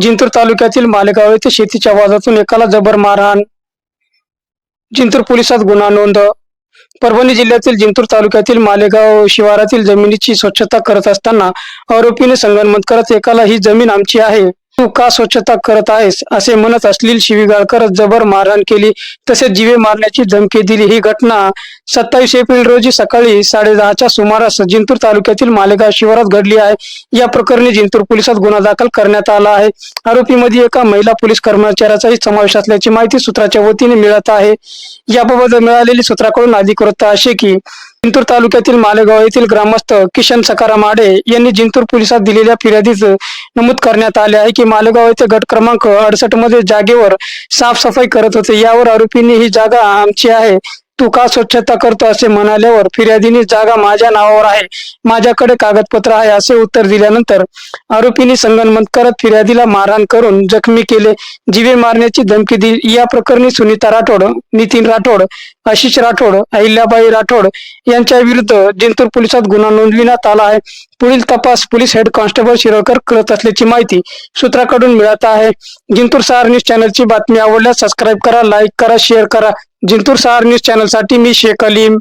जिंतूर तालुक्यातील मालेगाव येथे शेतीच्या वादातून एकाला जबर मारहाण. जिंतूर पोलिसात गुन्हा नोंद. परभणी जिल्ह्यातील जिंतूर तालुक्यातील मालेगाव शिवारातील जमिनीची स्वच्छता करत असताना आरोपीने संगनमत करत एकाला ही जमीन आमची आहे. तू का स्वच्छता करत आहेस? असे म्हणत अश्लील शिवीगाळ करत जबर मारहाण केली. तसेच जीवे मारण्याची धमकी दिली. ही घटना सत्तावीस एप्रिल रोजी सकाळी साडेदहाच्या सुमारास जिंतूर तालुक्यातील मालेगाव शिवारात घडली आहे. या प्रकरणी जिंतूर पोलिसात गुन्हा दाखल करण्यात आला आहे. आरोपीमध्ये एका महिला पोलीस कर्मचाऱ्याचाही समावेश असल्याची माहिती सूत्राच्या वतीने मिळत आहे. याबाबत मिळालेली सूत्राकडून अधिक वृत्त असे की जिंतूर तालुक्यातील मालेगाव येथील ग्रामस्थ किशन सकाराम आडे यांनी जिंतूर पोलिसात दिलेल्या फिर्यादीत नमूद करण्यात आले आहे की मालेगाव येथे गट क्रमांक अडसष्टमध्ये जागेवर साफसफाई करत होते. यावर आरोपींनी ही जागा आमची आहे. तू का स्वच्छता करतो असे म्हणाल्यावर फिर्यादीने जागा माझ्या नावावर आहे. माझ्याकडे कागदपत्र आहे असे उत्तर दिल्यानंतर आरोपीने संगनमत करत फिर्यादीला मारहाण करून जखमी केले. जीवे मारण्याची धमकी दिली. या प्रकरणी सुनीता राठोड नितीन राठोड आशिष राठोड अहिल्याबाई राठोड यांच्या विरुद्ध जिंतूर पोलिसात गुन्हा नोंदविण्यात आला आहे. पुढील तपास पोलीस हेड कॉन्स्टेबल शिरोकर करत असल्याची माहिती सूत्राकडून मिळत आहे. जिंतूर सहार न्यूज चॅनलची बातमी आवडल्यास सबस्क्राईब करा लाईक करा शेअर करा. जिंतूर सहार न्यूज चॅनलसाठी मी शेख अलीम.